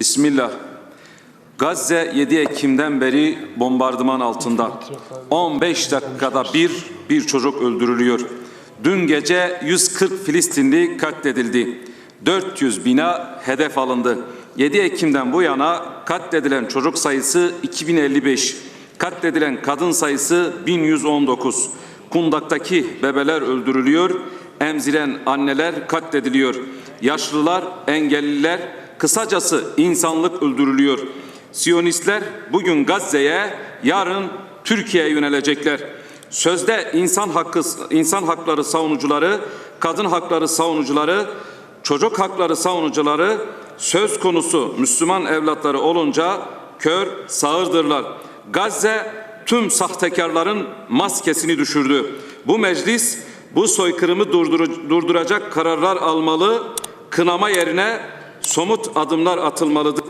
Bismillah. Gazze 7 Ekim'den beri bombardıman altında. 15 dakikada bir bir çocuk öldürülüyor. Dün gece 140 Filistinli katledildi. 400 bina hedef alındı. 7 Ekim'den bu yana katledilen çocuk sayısı 2055. Katledilen kadın sayısı 1119. Kundak'taki bebeler öldürülüyor. Emziren anneler katlediliyor. Yaşlılar, engelliler, kısacası insanlık öldürülüyor. Siyonistler bugün Gazze'ye, yarın Türkiye'ye yönelecekler. Sözde insan hakkı insan hakları savunucuları, kadın hakları savunucuları, çocuk hakları savunucuları söz konusu Müslüman evlatları olunca kör sağırdırlar. Gazze tüm sahtekarların maskesini düşürdü. Bu meclis bu soykırımı durduracak kararlar almalı, kınama yerine somut adımlar atılmalıdır.